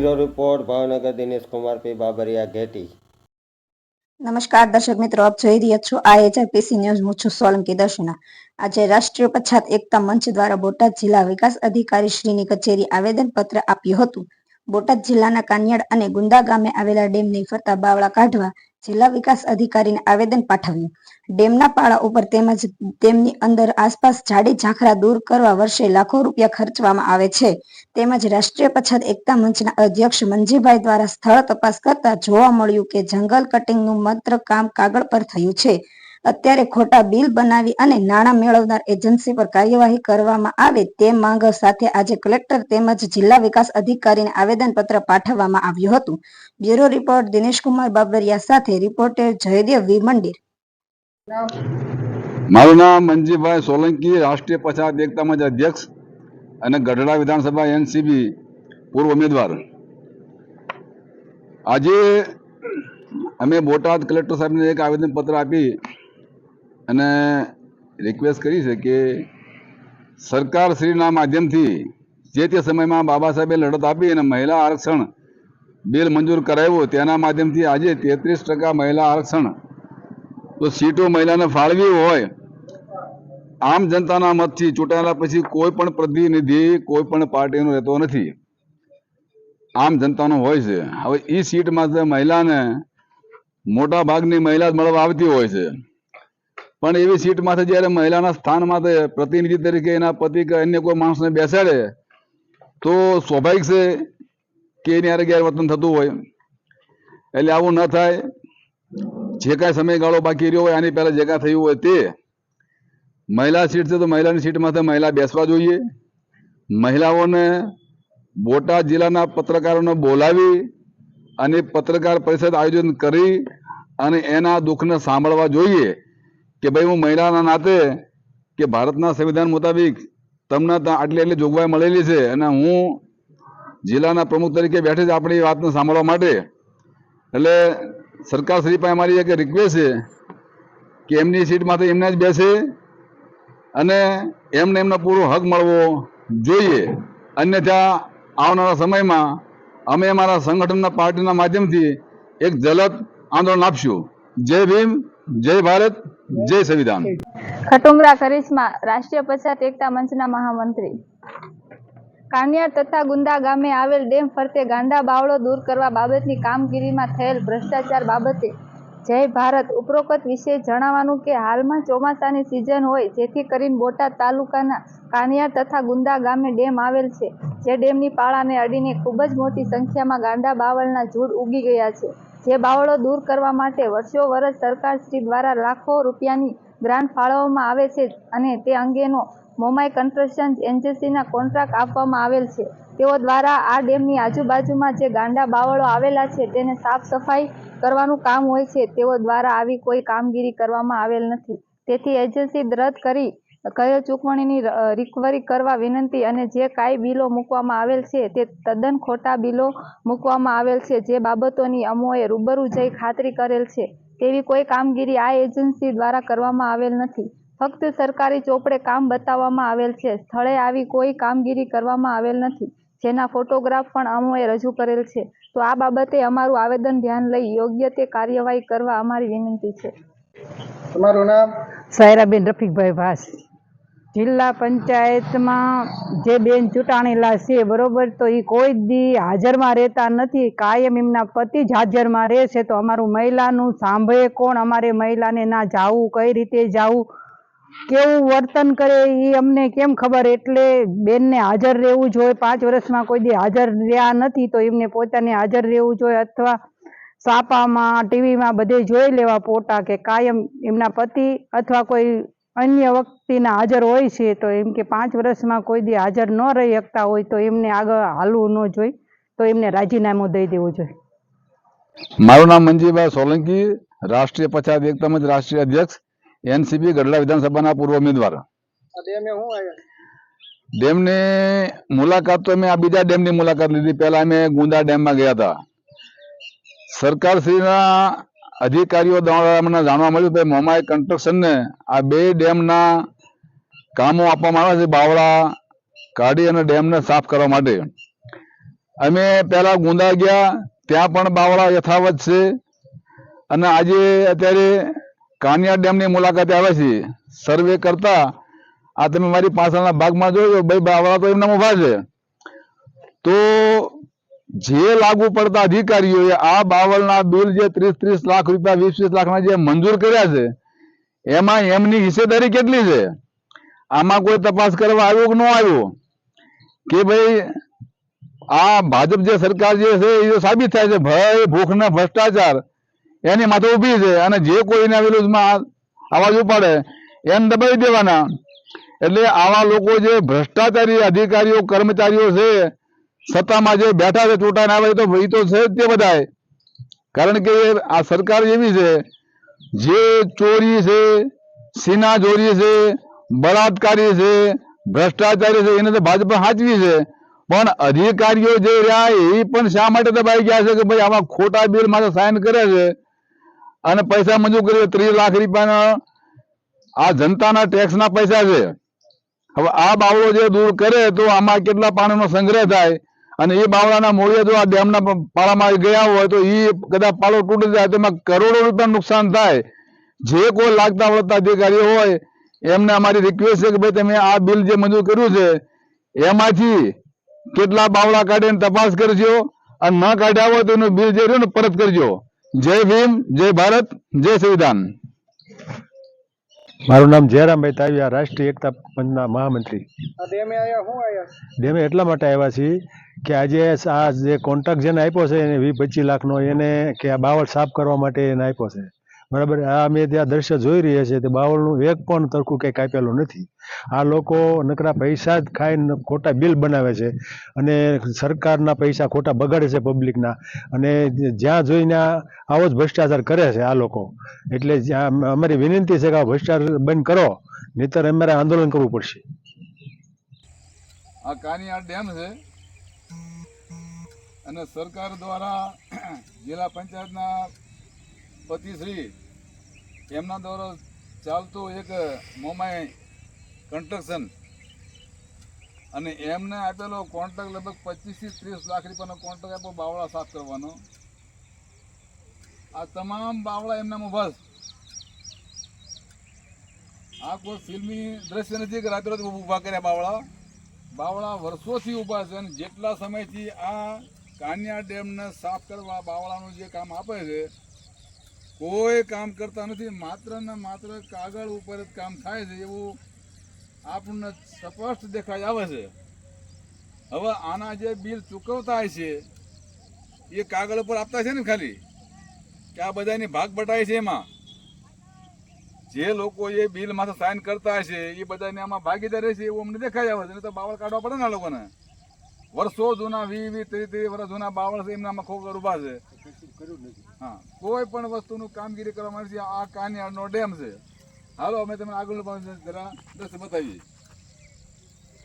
Bureau report, Bhavnagar Dinesh Kumar, P. Babariya, Gheti. નમસ્કાર દર્શક મિત્રો, આપ જોઈ રહ્યા છો આ એચઆઈપીસી ન્યૂઝ. હું છું સોલંકી દર્શના. આજે રાષ્ટ્રીય પછાત એકતા મંચ દ્વારા બોટાદ જિલ્લા વિકાસ અધિકારી શ્રીની કચેરી આવેદન પત્ર આપ્યું હતું. બોટાદ જિલ્લાના કાનિયાડ અને ગુંદા ગામે આવેલા ડેમની ફરતા બાવળા કાઢવા જિલ્લા વિકાસ અધિકારીને આવેદન પાઠવ્યું. ડેમના પાળા ઉપર તેમજ તેમની અંદર આસપાસ જાડી ઝાંખરા દૂર કરવા વર્ષે લાખો રૂપિયા ખર્ચવામાં આવે છે. તેમજ રાષ્ટ્રીય પછાત એકતા મંચના અધ્યક્ષ મંજીભાઈ દ્વારા સ્થળ તપાસ કરતા જોવા મળ્યું કે જંગલ કટિંગનું માત્ર કામ કાગળ પર થયું છે. અત્યારે ખોટા બિલ બનાવી અને નાણાં મેળવનાર એજન્સી પર કાર્યવાહી કરવામાં આવે તે માંગ સાથે આજે કલેક્ટર તેમજ જિલ્લા વિકાસ અધિકારીને આવેદનપત્ર પાઠવવામાં આવ્યું હતું. બ્યુરો રિપોર્ટ દિનેશકુમાર બાબરિયા સાથે રિપોર્ટર જયદેવ વી. મારું નામ મંજીભાઈ સોલંકી, રાષ્ટ્રીય પછાત એકતા મંચ અધ્યક્ષ અને ગઢડા વિધાનસભા એનસીબી પૂર્વ ઉમેદવાર. આજે અમે બોટાદ કલેક્ટર સાહેબને એક આવેદનપત્ર આપી અને રિક્વેસ્ટ કરી છે કે સરકાર શ્રીના માધ્યમથી જે તે સમયમાં બાબા સાહેબે લડત આપી અને મહિલા આરક્ષણ બિલ મંજૂર કરાવ્યો તેના માધ્યમથી આજે તેત્રીસ ટકા મહિલા આરક્ષણ તો સીટો મહિલાને ફાળવી હોય, આમ જનતાના મતથી ચૂંટાયેલા પછી કોઈ પણ પ્રતિનિધિ કોઈ પણ પાર્ટીનો રહેતો નથી. આમ જનતાનો હોય છે. હવે એ સીટમાં મહિલાને મોટા ભાગની મહિલા જ મળવા આવતી હોય છે. પણ એવી સીટ માથે જ્યારે મહિલાના સ્થાન માટે પ્રતિનિધિ તરીકે એના પતિ કે અન્ય કોઈ માણસને બેસાડે, તો સ્વાભાવિક છે કે એની હારે ગેરવર્તન થતું હોય. એટલે આવું ન થાય. જે કાંઈ સમયગાળો બાકી રહ્યો હોય, આની પહેલાં જે કાંઈ થયું હોય તે. મહિલા સીટ છે તો મહિલાની સીટ માથે મહિલા બેસવા જોઈએ. મહિલાઓને બોટાદ જિલ્લાના પત્રકારોને બોલાવી અને પત્રકાર પરિષદ આયોજન કરી અને એના દુઃખને સાંભળવા જોઈએ. કે ભાઈ હું મહિલાના નાતે કે ભારતના સંવિધાન મુતાબિક તમને આટલી આટલી જોગવાઈ મળેલી છે અને હું જિલ્લાના પ્રમુખ તરીકે બેઠે છે આપણી વાતને સાંભળવા માટે એટલે સરકાર શ્રી પાસે અમારી એક રિક્વેસ્ટ છે કે એમની સીટમાંથી એમને જ બેસે અને એમને એમનો પૂરો હક મળવો જોઈએ. અન્યથા આવનારા સમયમાં અમે અમારા સંગઠનના પાર્ટીના માધ્યમથી એક જલદ આંદોલન આપશું. જય ભીમ, જય ભારત. જય સંવિધાન. ખટુમરા કરિશ્મા, રાષ્ટ્રીય પછાત એકતા મંચના મહામંત્રી. કાનિયાર તથા ગુંદા ગામે આવેલ ડેમ ફરતે ગાંડા બાવળો દૂર કરવા બાબતની કામગીરીમાં થયેલ ભ્રષ્ટાચાર બાબતે જય ભારત ઉપરોક્ત વિશે જણાવવાનું કે હાલમાં ચોમાસાની સિઝન હોય જેથી કરીને બોટાદ તાલુકાના કાનિયાર તથા ગુંદા ગામે ડેમ આવેલ છે. જે ડેમની પાળાને અડીને ખૂબ જ મોટી સંખ્યામાં ગાંડા બાવળના ઝૂડ ઉગી ગયા છે. જે બાવળો દૂર કરવા માટે વર્ષો વર્ષ સરકારશ્રી દ્વારા લાખો રૂપિયાની ગ્રાન્ટ ફાળવવામાં આવે છે અને તે અંગેનો મોમાઈ કન્સ્ટ્રક્શન એજન્સીના કોન્ટ્રાક્ટ આપવામાં આવેલ છે. તેઓ દ્વારા આ ડેમની આજુબાજુમાં જે ગાંડા બાવળો આવેલા છે તેને સાફ સફાઈ કરવાનું કામ હોય છે. તેઓ દ્વારા આવી કોઈ કામગીરી કરવામાં આવેલ નથી. તેથી એજન્સી રદ કરી કરેલ ચૂકવણીની રિકવરી કરવા વિનંતી અને જે કાંઈ બિલો મૂકવામાં આવેલ છે તે તદ્દન ખોટા બિલો મૂકવામાં આવેલ છે જે બાબતોની અમોએ રૂબરૂ જઈ ખાતરી કરેલ છે. તેવી કોઈ કામગીરી આ એજન્સી દ્વારા કરવામાં આવેલ નથી. ફક્ત સરકારી ચોપડે કામ બતાવવામાં આવેલ છે. સ્થળે આવી કોઈ કામગીરી કરવામાં આવેલ નથી. જેના ફોટોગ્રાફ પણ અમોએ રજૂ કરેલ છે. તો આ બાબતે અમારું આવેદન ધ્યાન લઈ યોગ્ય તે કાર્યવાહી કરવા અમારી વિનંતી છે. તમારું નામ? સાયરાબેન રફીકભાઈ ભાસ જિલ્લા પંચાયતમાં જે બેન ચૂંટાણેલા છે, બરોબર? તો એ કોઈ દી હાજરમાં રહેતા નથી. કાયમ એમના પતિ જ હાજરમાં રહેશે તો અમારું મહિલાનું સાંભળે કોણ? અમારે મહિલાને ના જાવું, કઈ રીતે જાવું? કેવું વર્તન કરે એ અમને કેમ ખબર? એટલે બેનને હાજર રહેવું જોઈએ. પાંચ વર્ષમાં કોઈ દી હાજર રહ્યા નથી તો એમને પોતાને હાજર રહેવું જોઈએ અથવા સાપામાં, ટીવીમાં બધે જોઈ લેવા પોટા કે કાયમ એમના પતિ અથવા કોઈ અન્ય વ્યક્તિના હાજર હોય છે તો એમ કે પાંચ વર્ષમાં કોઈ દી હાજર ન રહી શકતા હોય તો એમને આગળ હાલવું ન જોઈ તો એમને રાજીનામું દઈ દેવું જોઈએ. મારું નામ મંજીભાઈ સોલંકી રાષ્ટ્રીય પછાત એક તેમજ રાષ્ટ્રીય અધ્યક્ષ એનસીપી ગઢડા વિધાનસભાના પૂર્વ ઉમેદવાર. ડેમની મુલાકાત તો અમે આ બીજા ડેમની મુલાકાત લીધી પહેલા અમે ગુંદા ડેમમાં ગયા હતા. સરકારશ્રીના અધિકારીઓ દ્વારા અમને જાણવા મળ્યું કે મોમાઈ કન્સ્ટ્રક્શનને આ બે ડેમના કામો આપવામાં આવે છે, બાવળા કાઢી અને ડેમને સાફ કરવા માટે. અમે પહેલા ગુંદા ગયા, ત્યાં પણ બાવળા યથાવત છે. અને આજે અત્યારે કાનિયા ડેમની મુલાકાતે આવે છે સર્વે કરતા આ તમે મારી પાછળના ભાગમાં જોયો, ભાઈ બાવળા તો એમના ઊભા છે. તો જે લાગુ પડતા અધિકારીઓએ આ બાવળના બિલ જે ત્રીસ ત્રીસ લાખ રૂપિયા, વીસ વીસ લાખના જે મંજૂર કર્યા છે, એમાં એમની હિસ્સેદારી કેટલી છે? આમાં કોઈ તપાસ કરવા આવ્યો કે ન આવ્યો? કે ભાઈ, આ ભાજપ જે સરકાર જે છે એ સાબિત થાય છે. ભય ભૂખ ને ભ્રષ્ટાચાર એની માથે ઊભી છે અને જે કોઈ એના વિરુદ્ધમાં અવાજ ઉપાડે એમ દબાવી દેવાના. એટલે આવા લોકો જે ભ્રષ્ટાચારી અધિકારીઓ, કર્મચારીઓ છે સત્તામાં જે બેઠા છે ચૂંટાઈને આવે તો એ તો છે જ તે બધાય. કારણ કે આ સરકાર એવી છે, જે ચોરી છે સીના ચોરી છે, બળાત્કારી છે, ભ્રષ્ટાચારી છે, એને તો ભાજપ સાચવી છે. પણ અધિકારીઓ જે રહ્યા એ પણ શા માટે દબાઈ ગયા છે કે ભાઈ આવા ખોટા બિલ માટે સાઇન કરે છે? અને પૈસા મંજૂર કરે ત્રીસ લાખ રૂપિયાના આ જનતાના ટેક્સના પૈસા છે. હવે આ બાવળો જે દૂર કરે તો આમાં કેટલા પાણીનો સંગ્રહ થાય? અને એ બાવળાના મૂળિયા જો આ ડેમના પાળામાં ગયા હોય તો એ કદાચ પાળો તૂટી જાય તો એમાં કરોડો રૂપિયા નુકસાન થાય. જે કોઈ લાગતા વળતા અધિકારીઓ હોય એમને અમારી રિક્વેસ્ટ છે કે ભાઈ તમે આ બિલ જે મંજૂર કર્યું છે એમાંથી કેટલા બાવળા કાઢીને તપાસ કરજો અને ન કાઢ્યા હોય તો એનું બિલ જે રહ્યું ને પરત કરજો. જય ભીમ જય ભારત જય સંવિધાન. મારું નામ જયરામભાઈ તાવિયા રાષ્ટ્રીય એકતા પંચના મહામંત્રી. આ ડેમે આયા શું આયા? ડેમે એટલા માટે આવ્યા છીએ કે આજે આ જે કોન્ટ્રાક્ટ જેને આપ્યો છે એને વીસ પચીસ લાખનો એને કે આ બાવળ સાફ કરવા માટે એને આપ્યો છે. બરાબર? આ અમે ત્યાં દ્રશ્ય જોઈ રહ્યા છીએ તે બાવળનું એક પણ તરખું કંઈ કાપેલું નથી. આ લોકો નકરા પૈસા જ ખાઈને ખોટા બિલ બનાવે છે અને સરકારના પૈસા ખોટા બગાડે છે પબ્લિકના અને જ્યાં જોઈને આવો જ ભ્રષ્ટાચાર કરે છે આ લોકો. એટલે અમારી વિનંતી છે કે આ ભ્રષ્ટાચાર બંધ કરો, નહીતર અમારે આંદોલન કરવું પડશે. આ કાનિયાર ડેમ છે. અને સરકાર દ્વારા જિલ્લા પંચાયતના પતિશ્રી એમના દ્વારા ચાલતું એક મોમાઈ કન્સ્ટ્રક્શન અને એમને આપેલો કોન્ટ્રાક્ટ લગભગ પચીસથી ત્રીસ લાખ રૂપિયાનો કોન્ટ્રાક્ટ આપ્યો, બાવળા સાફ કરવાનો. આ તમામ બાવળા એમના મુભાસ આ કોઈ ફિલ્મી દ્રશ્ય નથી કે રાત્રે ઊભા કર્યા બાવળા. બાવળા વર્ષોથી ઊભા છે અને જેટલા સમયથી આ કાન્યા ડેમને સાફ કરવા બાવળાનું જે કામ આપે છે, કોઈ કામ કરતા નથી. માત્ર ને માત્ર કાગળ ઉપર જ કામ થાય છે એવું આપણને સ્પષ્ટ દેખાઈ આવે છે. હવે આના જે બિલ ચૂકવતા છે, એ કાગળ ઉપર આપતા છે ને ખાલી? કે આ બધાની ભાગ બટાય છે એમાં? જે લોકો એ બિલ માથે સાઇન કરતા હશે, એ બધાને આમાં ભાગીદાર રહેશે એવું અમને દેખાઈ આવે છે. તો બાવળ કાઢવા પડે ને આ લોકોને. વર્ષો જૂના વી વી ત્રીસ ત્રીસ વર્ષ જૂના બાવળ છે, એમનામાં ખોગર ઊભા છે. હા, કોઈ પણ વસ્તુનું કામગીરી કરવા માટે આ કાનિયાળનો ડેમ છે. હાલો, અમે તમને આગળ જરા દ્રશ્ય બતાવીએ.